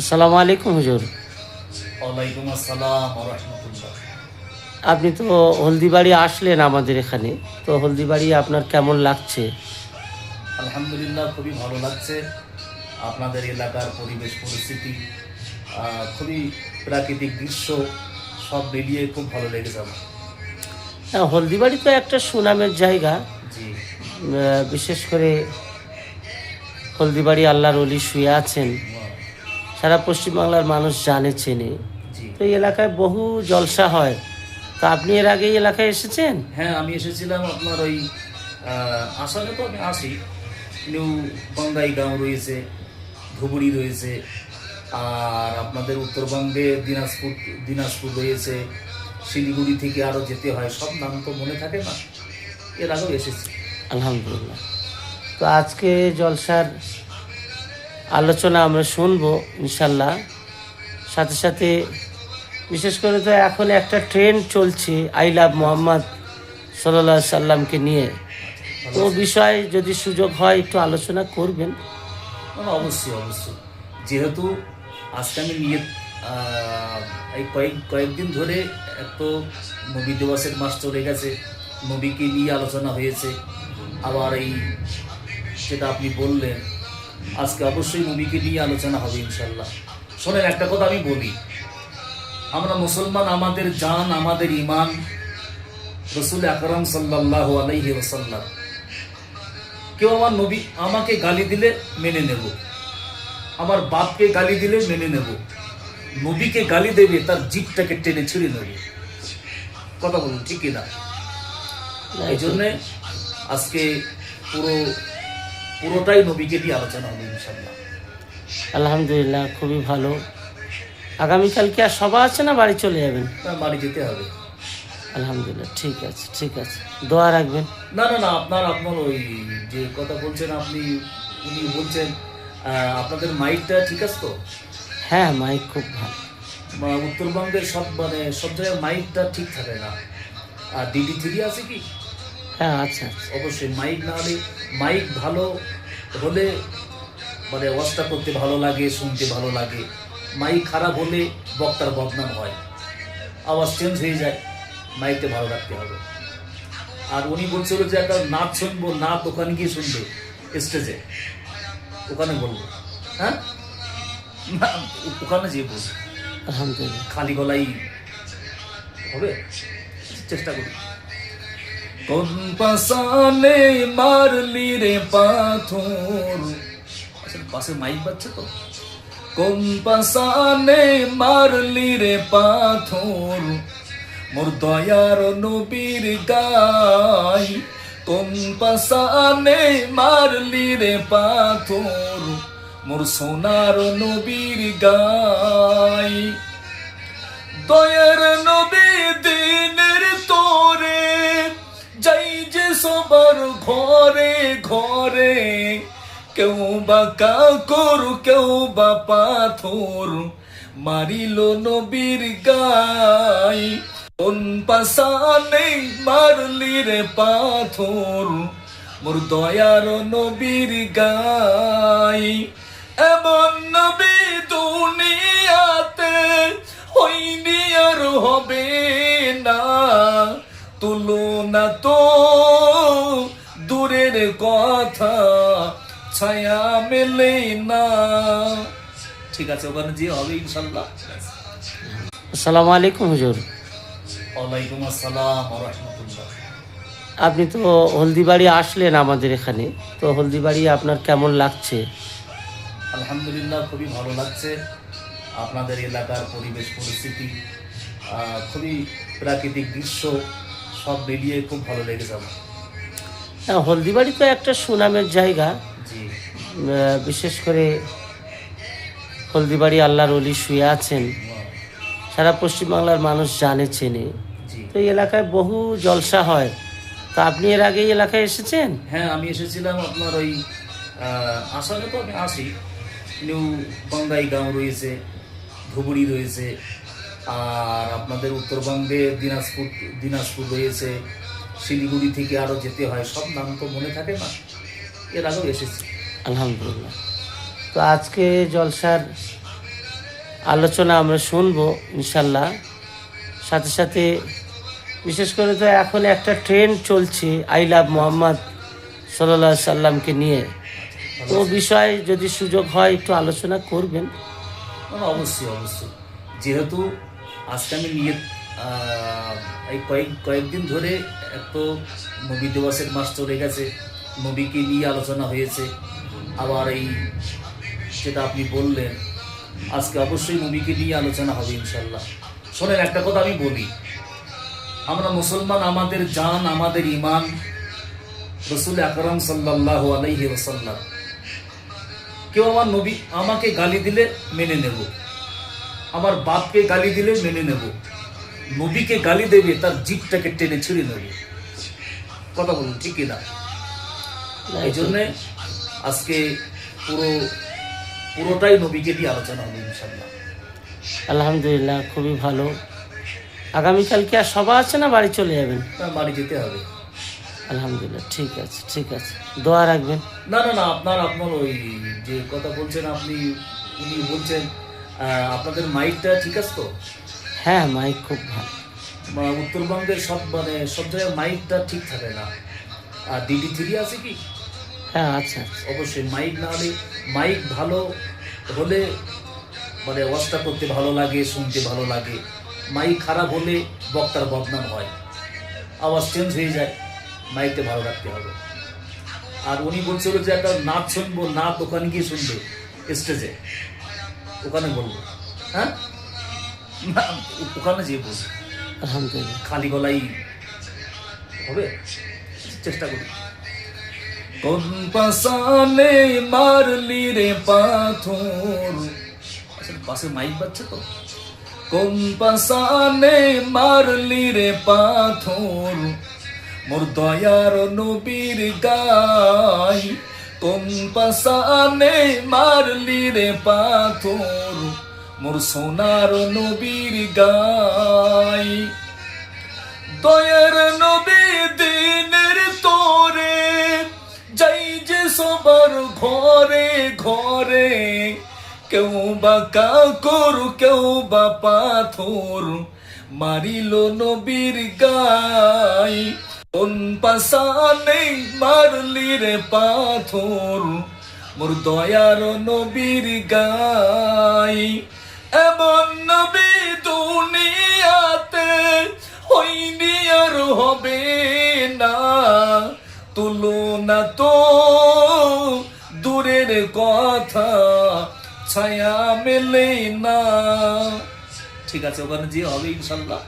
আসসালামু আলাইকুম হুজুর। ওয়ালাইকুম আসসালাম রহমতুল্লাহ। আপনি তো হলদিবাড়ি আসলেন আমাদের এখানে তো হলদিবাড়ি আপনার কেমন লাগছে? আলহামদুলিল্লাহ খুবই ভালো লাগছে। আপনাদের এলাকার পরিবেশ পরিস্থিতি খুবই প্রাকৃতিক দৃশ্য সব মিলিয়ে খুব ভালো লেগেছে আমার। হ্যাঁ হলদিবাড়ি তো একটা সুনামের জায়গা। জি। বিশেষ করে হলদিবাড়ি আল্লাহর অলি শুয়ে আছেন। সারা পশ্চিমবাংলার মানুষ জানে চেনে। তো এই এলাকায় বহু জলসা হয়। তো আপনি এর আগে এলাকায় এসেছেন? হ্যাঁ আমি এসেছিলাম আপনার ওই আসামে তো আমি আসি। নিউ বঙ্গাইগাঁও রয়েছে ধুবুরি রয়েছে আর আপনাদের উত্তরবঙ্গে দিনাজপুর দিনাজপুর রয়েছে শিলিগুড়ি থেকে আরও যেতে হয় সব নাম তো মনে থাকে না। এর আগেও এসেছি। আলহামদুলিল্লাহ। তো আজকে জলসার আলোচনা আমরা শুনব, ইনশাল্লাহ। সাথে সাথে, বিশেষ করে তো এখন একটা ট্রেন্ড চলছে আই লাভ মোহাম্মদ সাল্লা সাল্লামকে নিয়ে। তো বিষয়ে যদি সুযোগ হয়, একটু আলোচনা করবেন। অবশ্যই অবশ্যই। যেহেতু আজকে আমি নিয়ে এই কয়েক, কয়েকদিন ধরে এত নবী দিবসের মাস চলে গেছে, নবীকে নিয়ে আলোচনা হয়েছে। আবার এই, যেটা আপনি বললেন আজকে অবশ্যই নবীকে নিয়ে আলোচনা হবে ইনশাল্লাহ শোনেন একটা কথা আমি বলি। আমরা মুসলমান আমাদের জান আমাদের ইমান রসুল আকরম সাল্লাহ আলাইহি ওসাল্লাম কেউ আমার নবী আমাকে গালি দিলে মেনে নেব। আমার বাপকে গালি দিলে মেনে নেব। নবীকে গালি দেবে তার জিপটাকে টেনে ছিঁড়ে নেবে। কথা বলুন ঠিক না এই জন্যে আজকে পুরো পুরোটাই নবীকে দিয়ে আলোচনা হবে ইনশাল্লাহ আলহামদুলিল্লাহ খুবই ভালো। আগামীকাল কি আর সভা আছে না বাড়ি চলে যাবেন? বাড়ি যেতে হবে। আলহামদুলিল্লাহ ঠিক আছে ঠিক আছে। দোয়া রাখবেন। না না না আপনার আপনার ওই যে কথা বলছেন আপনি উনি বলছেন আপনাদের মাইকটা ঠিক আছে তো? হ্যাঁ মাইক খুব ভালো। উত্তরবঙ্গের সব মানে সব জায়গায় মাইকটা ঠিক থাকে না। আর ডিডি থ্রি আছে কি? হ্যাঁ আচ্ছা আচ্ছা। অবশ্যই মাইক না হলে মাইক ভালো হলে মানে ওয়াজটা করতে ভালো লাগে শুনতে ভালো লাগে। মাইক খারাপ হলে বক্তার বদনাম হয়। আওয়াজ চেঞ্জ হয়ে যায় মাইকটা ভালো রাখতে হবে। আর উনি বলছিল যে একটা নাচ শুনব নাচ ওখানে গিয়ে শুনবে স্টেজে ওখানে বলব। হ্যাঁ? ওখানে যেয়ে বলব। আলহামদুলিল্লাহ। খালি গলাই হবে? চেষ্টা করি। কোন পাশানে মারলি রে পাথর। পাশে মাইক বাজছে তো। কোন পাশানে মারলি রে পাথর? মোর দয়ার নবীর গাই, কোন পাশানে মারলি রে পাথর? মোর সোনার নবীর গাই। দয়ার নবী ঘরে ঘরে কেউ বা কাকর, কেউ বা পাথর মারিল নবীর গাই। কোন পাশানে মারলি রে পাথর মোর দয়ার নবীর গাই। এমন নবী দুনিয়াতে হইনি আর হবে না, তুলনা তো কথা ছায়া মেলে না। ঠিক আছে ওখানে যে হবে ইনশাল্লাহ। আসসালামু আলাইকুম হুজুর। ওয়ালাইকুম আসসালাম রহমতুল্লাহ আপনি তো হলদিবাড়ি আসলেন আমাদের এখানে তো হলদিবাড়ি আপনার কেমন লাগছে? আলহামদুলিল্লাহ খুবই ভালো লাগছে। আপনাদের এলাকার পরিবেশ পরিস্থিতি খুবই প্রাকৃতিক দৃশ্য সব মিলিয়ে খুব ভালো লেগেছে আমার। হ্যাঁ হলদিবাড়ি তো একটা সুনামের জায়গা। বিশেষ করে হলদিবাড়ি আল্লাহর অলি শুয়ে আছেন। সারা পশ্চিমবাংলার মানুষ জানে চেনে। তো এই এলাকায় বহু জলসা হয়। তো আপনি এর আগে এই এলাকায় এসেছেন? হ্যাঁ আমি এসেছিলাম আপনার ওই আসামে তো আমি আসি। নিউ বঙ্গাইগাঁও রয়েছে ধুবুরি রয়েছে আর আপনাদের উত্তরবঙ্গে দিনাজপুর দিনাজপুর রয়েছে শিলিগুড়ি থেকে আরও যেতে হয় সব নাম তো মনে থাকে না। এর আগেও এসেছি। আলহামদুলিল্লাহ। তো আজকে জলসার আলোচনা আমরা শুনব ইনশাল্লাহ। সাথে সাথে বিশেষ করে তো এখন একটা ট্রেন্ড চলছে আই লাভ মোহাম্মদ সাল্লা সাল্লামকে নিয়ে। তো বিষয়ে যদি সুযোগ হয় একটু আলোচনা করবেন। অবশ্যই অবশ্যই। যেহেতু আজকে আমি নিয়ে এই কয়েক, কয়েকদিন ধরে এত নবী দিবসের মাস চলে গেছে। নবীকে নিয়ে আলোচনা হয়েছে। আবার এই যেটা আপনি বললেন, আজকে অবশ্যই নবীকে নিয়ে আলোচনা হবে ইনশাল্লাহ শোনেন, একটা কথা আমি বলি। আমরা মুসলমান, আমাদের জান, আমাদের ইমান রসুল আকরম সাল্লাহ আলাইহি ওসাল্লাম কেউ আমার নবী আমাকে গালি দিলে মেনে নেব। আমার বাপকে গালি দিলে মেনে নেব। নবীকে গালি দেবে তার জিপটাকে টেনে ছিঁড়ে দেবে কথা বলুন ঠিক না? এই জন্যে আজকে পুরো পুরোটাই নবীকে দিয়ে আলোচনা হবে ইনশাল্লাহ আলহামদুলিল্লাহ খুবই ভালো। আগামীকাল কি আর সভা আছে না বাড়ি চলে যাবেন? বাড়ি যেতে হবে। আলহামদুলিল্লাহ ঠিক আছে ঠিক আছে। দোয়া রাখবেন। না না না আপনার আপনার ওই যে কথা বলছেন আপনি উনি বলছেন আপনাদের মাইকটা ঠিক আছে তো? হ্যাঁ মাইক খুব ভালো। উত্তরবঙ্গের সব মানে সব জায়গায় মাইকটা ঠিক থাকে না। আর ডিডি থ্রি আছে কি? হ্যাঁ আচ্ছা অবশ্যই মাইক না হলে মাইক ভালো হলে মানে ওয়াজটা করতে ভালো লাগে শুনতে ভালো লাগে। মাইক খারাপ হলে বক্তার বদনাম হয়। আওয়াজ চেঞ্জ হয়ে যায় মাইকটা ভালো রাখতে হবে। আর উনি বলছিল যে একটা নাচ শুনব নাচ ওখানে গিয়ে শুনবে স্টেজে ওখানে বলব। হ্যাঁ? না ওখানে যেয়ে বলব আলহামদুলিল্লাহ। খালি গলাই হবে? চেষ্টা করি। কোন মারলি রে পাথর? আসলে পাশে মাইক বাজছে তো। কোন মারলি রে পাথর? মোর দয়ার নবীর গাই। কোন মারলি রে পাথর? মোর সোনার নবীর গাই। দয়ার নবী দিনের তোরে, যাই যে সবার ঘরে ঘরে, কেউ বা কাকর, কেউ বা পাথর, মারিল নবীর গাই। কোন পাশানে মারলি রে পাথর, মোর দয়ার নবীর গাই। এমন নবী দুনিয়াতে হইনি আর হবে না। তুলনা তো দূরের কথা, ছায়া মেলে না। ঠিক আছে, ওখানে যে হবে ইনশাল্লাহ।